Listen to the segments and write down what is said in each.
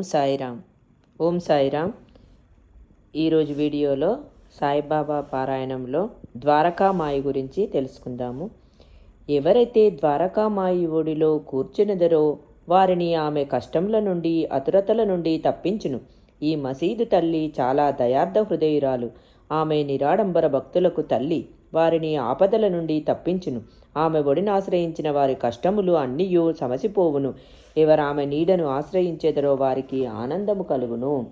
ఓం సాయిరామ్. ఓం సాయిరామ్. ఈరోజు వీడియోలో సాయిబాబా పారాయణంలో ద్వారకామాయి గురించి తెలుసుకుందాము. ఎవరైతే ద్వారకామాయి ఒడిలో కూర్చునిదరో వారిని ఆమె కష్టముల నుండి అతురతల నుండి తప్పించును. ఈ మసీదు తల్లి చాలా దయార్థ హృదయురాలు. ఆమె నిరాడంబర భక్తులకు తల్లి. వారిని ఆపదల నుండి తప్పించును. ఆమె ఒడిని ఆశ్రయించిన వారి కష్టములు అన్నీయూ సమసిపోవును. ఎవరామె ఆమె నీడను ఆశ్రయించేదరో వారికి ఆనందము కలుగును.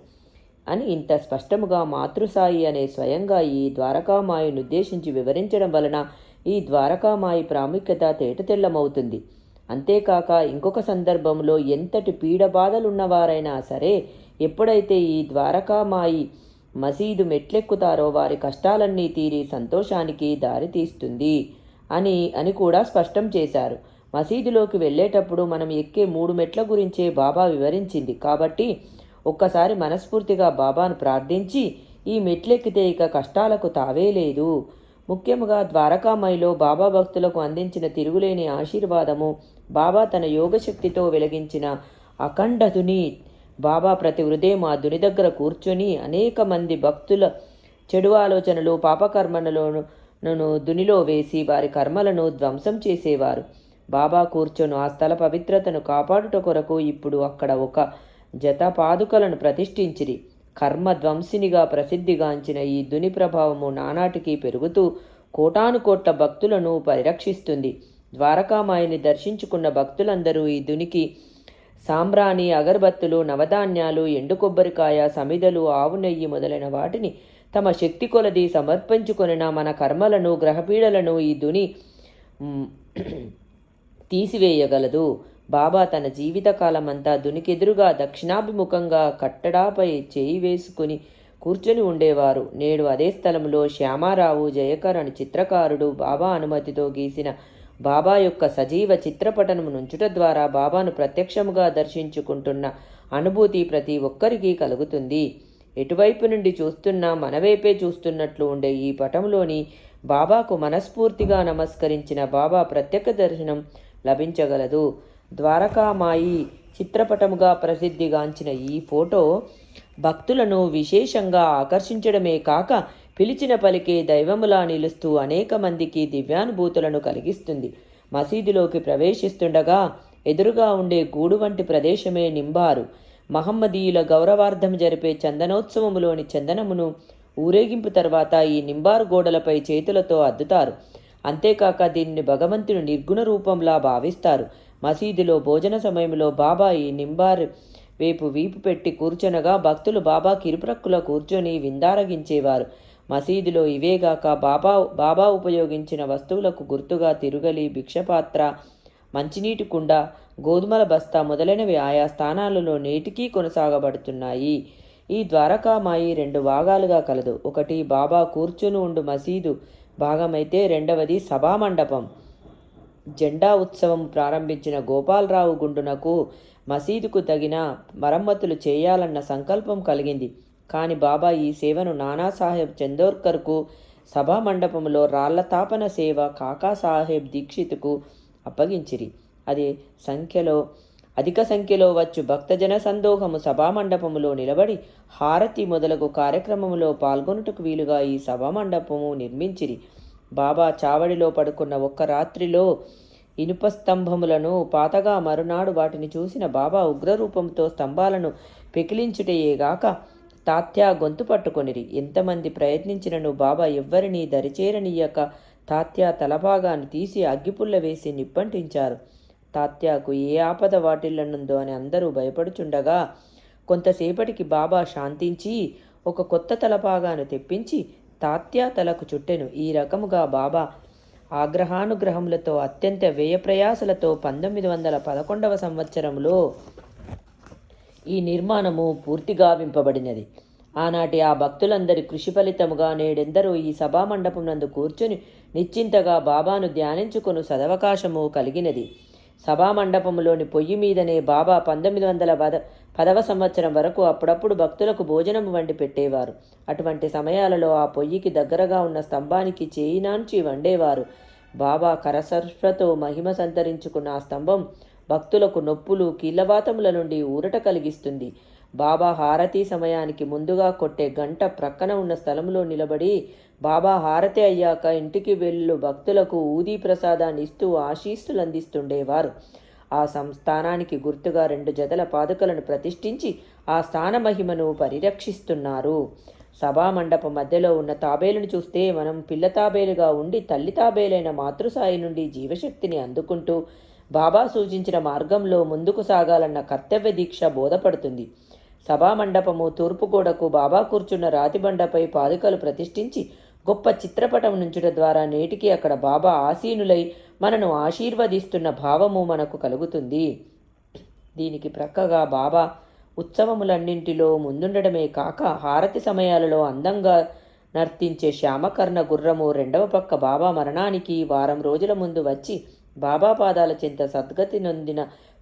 అని ఇంత స్పష్టముగా మాతృసాయి అనే స్వయంగా ఈ ద్వారకామాయను ఉద్దేశించి వివరించడం వలన ఈ ద్వారకామాయి ప్రాముఖ్యత తేటతెల్లమవుతుంది. అంతేకాక ఇంకొక సందర్భంలో ఎంతటి పీడ బాధలున్నవారైనా సరే ఎప్పుడైతే ఈ ద్వారకామాయి మసీదు మెట్లెక్కుతారో వారి కష్టాలన్నీ తీరి సంతోషానికి దారితీస్తుంది అని అని కూడా స్పష్టం చేశారు. మసీదులోకి వెళ్ళేటప్పుడు మనం ఎక్కే మూడు మెట్ల గురించే బాబా వివరించింది. కాబట్టి ఒక్కసారి మనస్ఫూర్తిగా బాబాను ప్రార్థించి ఈ మెట్లెక్కితే ఇక కష్టాలకు తావే లేదు. ముఖ్యంగా ద్వారకామాయిలో బాబా భక్తులకు అందించిన తిరుగులేని ఆశీర్వాదము బాబా తన యోగశక్తితో వెలిగించిన అఖండతుని బాబా ప్రతి హృదయం ఆ దుని దగ్గర కూర్చొని అనేక మంది భక్తుల చెడు ఆలోచనలు పాపకర్మలను దునిలో వేసి వారి కర్మలను ధ్వంసం చేసేవారు. బాబా కూర్చొని ఆ స్థల పవిత్రతను కాపాడుట కొరకు ఇప్పుడు అక్కడ ఒక జత పాదుకలను ప్రతిష్ఠించిరి. కర్మ ధ్వంసినిగా ప్రసిద్ధిగాంచిన ఈ దుని ప్రభావము నానాటికి పెరుగుతూ కోటాను కోట్ల భక్తులను పరిరక్షిస్తుంది. ద్వారకామాయిని దర్శించుకున్న భక్తులందరూ ఈ దునికి సాంబ్రాణి అగరబత్తులు నవధాన్యాలు ఎండు కొబ్బరికాయ సమిదలు ఆవు నెయ్యి మొదలైన వాటిని తమ శక్తి కొలది సమర్పించుకొనిన మన కర్మలను గ్రహపీడలను ఈ దుని తీసివేయగలదు. బాబా తన జీవితకాలమంతా దునికెదురుగా దక్షిణాభిముఖంగా కట్టడాపై చేయి వేసుకుని కూర్చొని ఉండేవారు. నేడు అదే స్థలంలో శ్యామారావు జయకర్ అని చిత్రకారుడు బాబా అనుమతితో గీసిన బాబా యొక్క సజీవ చిత్రపటము నుంచుట ద్వారా బాబాను ప్రత్యక్షముగా దర్శించుకుంటున్న అనుభూతి ప్రతి ఒక్కరికి కలుగుతుంది. ఎటువైపు నుండి చూస్తున్నా మనవైపే చూస్తున్నట్లు ఉండే ఈ పటంలోని బాబాకు మనస్ఫూర్తిగా నమస్కరించిన బాబా ప్రత్యక్ష దర్శనం లభించగలదు. ద్వారకామాయి చిత్రపటముగా ప్రసిద్ధిగాంచిన ఈ ఫోటో భక్తులను విశేషంగా ఆకర్షించడమే కాక పిలిచిన పలికే దైవములా నిలుస్తూ అనేక మందికి దివ్యానుభూతులను కలిగిస్తుంది. మసీదులోకి ప్రవేశిస్తుండగా ఎదురుగా ఉండే గూడు వంటి ప్రదేశమే నింబారు. మహమ్మదీయుల గౌరవార్థం జరిపే చందనోత్సవములోని చందనమును ఊరేగింపు తర్వాత ఈ నింబారు గోడలపై చేతులతో అద్దుతారు. అంతేకాక దీన్ని భగవంతుని నిర్గుణ రూపంలా భావిస్తారు. మసీదులో భోజన సమయంలో బాబా ఈ నింబారు వైపు వీపు పెట్టి కూర్చొనగా భక్తులు బాబా కిరుప్రక్కుల కూర్చొని విందారగించేవారు. మసీదులో ఇవేగాక బాబా బాబా ఉపయోగించిన వస్తువులకు గుర్తుగా తిరుగలి భిక్షపాత్ర మంచినీటి కుండ గోధుమల బస్తా మొదలైనవి ఆయా స్థానాలలో నేటికీ కొనసాగబడుతున్నాయి. ఈ ద్వారకామాయి రెండు భాగాలుగా కలదు. ఒకటి బాబా కూర్చుని ఉండు మసీదు భాగమైతే రెండవది సభామండపం జెండా ఉత్సవం ప్రారంభించిన గోపాలరావు గుండునకు మసీదుకు తగిన మరమ్మతులు చేయాలన్న సంకల్పం కలిగింది. కాని బాబా ఈ సేవను నానాసాహెబ్ చందోర్కర్కు సభా మండపంలో రాళ్ళ తాపన సేవ కాకాసాహెబ్ దీక్షిత్కు అప్పగించిరి. అది సంఖ్యలో అధిక సంఖ్యలో వచ్చు భక్తజన సందోహము సభామండపములో నిలబడి హారతి మొదలగు కార్యక్రమములో పాల్గొనుటకు వీలుగా ఈ సభామండపము నిర్మించిరి. బాబా చావడిలో పడుకున్న ఒక్క రాత్రిలో ఇనుప స్తంభములను పాతగా మరునాడు వాటిని చూసిన బాబా ఉగ్రరూపంతో స్తంభాలను పెకిలించుటయేగాక తాత్యా గొంతు పట్టుకొనిరి. ఎంతమంది ప్రయత్నించినను బాబా ఎవ్వరినీ దరిచేరనీయక తాత్యా తలభాగాన్ని తీసి అగ్గిపుల్ల వేసి నిప్పంటించారు. తాత్యాకు ఏ ఆపద వాటిల్లనుందో అని అందరూ భయపడుచుండగా కొంతసేపటికి బాబా శాంతించి ఒక కొత్త తలపాగాను తెప్పించి తాత్యా తలకు చుట్టెను. ఈ రకముగా బాబా ఆగ్రహానుగ్రహములతో అత్యంత వ్యయప్రయాసలతో పంతొమ్మిది వందల పదకొండవ సంవత్సరంలో ఈ నిర్మాణము పూర్తిగా వింపబడినది. ఆనాటి ఆ భక్తులందరి కృషి ఫలితముగా నేడెందరూ ఈ సభామండపం నందు కూర్చొని నిశ్చింతగా బాబాను ధ్యానించుకొను సదవకాశము కలిగినది. సభామండపములోని పొయ్యి మీదనే బాబా పంతొమ్మిది వందల పద పదవ సంవత్సరం వరకు అప్పుడప్పుడు భక్తులకు భోజనం వండి పెట్టేవారు. అటువంటి సమయాలలో ఆ పొయ్యికి దగ్గరగా ఉన్న స్తంభానికి చేయినాంచి వండేవారు. బాబా కరసర్ఫతో మహిమ సంతరించుకున్న ఆ స్తంభం భక్తులకు నొప్పులు కీలవాతముల నుండి ఊరట కలిగిస్తుంది. బాబా హారతి సమయానికి ముందుగా కొట్టే గంట ప్రక్కన ఉన్న స్థలంలో నిలబడి బాబా హారతి అయ్యాక ఇంటికి వెళ్ళు భక్తులకు ఊదీ ప్రసాదాన్ని ఇస్తూ ఆశీస్సులు అందిస్తుండేవారు. ఆ సంస్థానానికి గుర్తుగా రెండు జతల పాదుకలను ప్రతిష్ఠించి ఆ స్థాన మహిమను పరిరక్షిస్తున్నారు. సభామండపం మధ్యలో ఉన్న తాబేలును చూస్తే మనం పిల్ల తాబేలుగా ఉండి తల్లి తాబేలైన మాతృసాయి నుండి జీవశక్తిని అందుకుంటూ బాబా సూచించిన మార్గంలో ముందుకు సాగాలన్న కర్తవ్య దీక్ష బోధపడుతుంది. సభామండపము తూర్పు గోడకు బాబా కూర్చున్న రాతిబండపై పాదుకలు ప్రతిష్ఠించి గొప్ప చిత్రపటం నుంచుట ద్వారా నేటికి అక్కడ బాబా ఆసీనులై మనను ఆశీర్వదిస్తున్న భావము మనకు కలుగుతుంది. దీనికి ప్రక్కగా బాబా ఉత్సవములన్నింటిలో ముందుండడమే కాక హారతి సమయాలలో అందంగా నర్తించే శ్యామకర్ణ గుర్రము రెండవ పక్క బాబా మరణానికి వారం రోజుల ముందు వచ్చి బాబా పాదాల చెంత సద్గతి నొందిన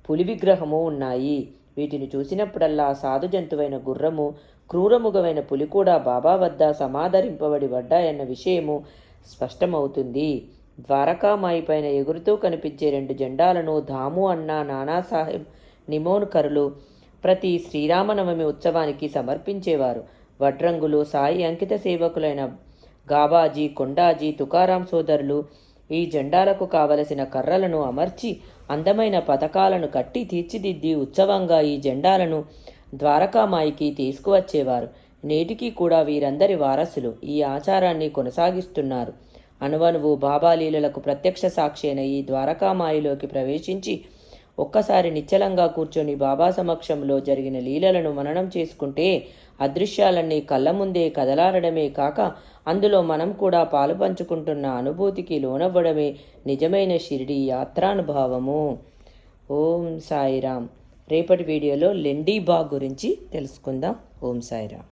పులి విగ్రహము ఉన్నాయి. వీటిని చూసినప్పుడల్లా సాధు జంతువైన గుర్రము క్రూరముగమైన పులి కూడా బాబా వద్ద సమాదరింపబడి పడ్డాయన్న విషయము స్పష్టమవుతుంది. ద్వారకామాయి పైన ఎగురుతూ కనిపించే రెండు జెండాలను ధాము అన్న నానాసాహెబ్ నిమోన్కరులు ప్రతి శ్రీరామనవమి ఉత్సవానికి సమర్పించేవారు. వడ్రంగులు సాయి అంకిత సేవకులైన గాబాజీ కొండాజీ తుకారాం సోదరులు ఈ జెండాలకు కావలసిన కర్రలను అమర్చి అందమైన పథకాలను కట్టి తీర్చిదిద్ది ఉత్సవంగా ఈ జెండాలను ద్వారకామాయికి తీసుకువచ్చేవారు. నేటికి కూడా వీరందరి వారసులు ఈ ఆచారాన్ని కొనసాగిస్తున్నారు. అనువనువు బాబాలీలలకు ప్రత్యక్ష సాక్షి అయిన ఈ ద్వారకామాయిలోకి ప్రవేశించి ఒక్కసారి నిశ్చలంగా కూర్చొని బాబా సమక్షంలో జరిగిన లీలలను మననం చేసుకుంటే అదృశ్యాలన్నీ కళ్ళ ముందే కదలారడమే కాక అందులో మనం కూడా పాలు పంచుకుంటున్న అనుభూతికి లోనవ్వడమే నిజమైన షిరిడి యాత్రానుభావము. ఓం సాయిరామ్. రేపటి వీడియోలో లెండీబా బాగ్ గురించి తెలుసుకుందాం. ఓం సాయిరామ్.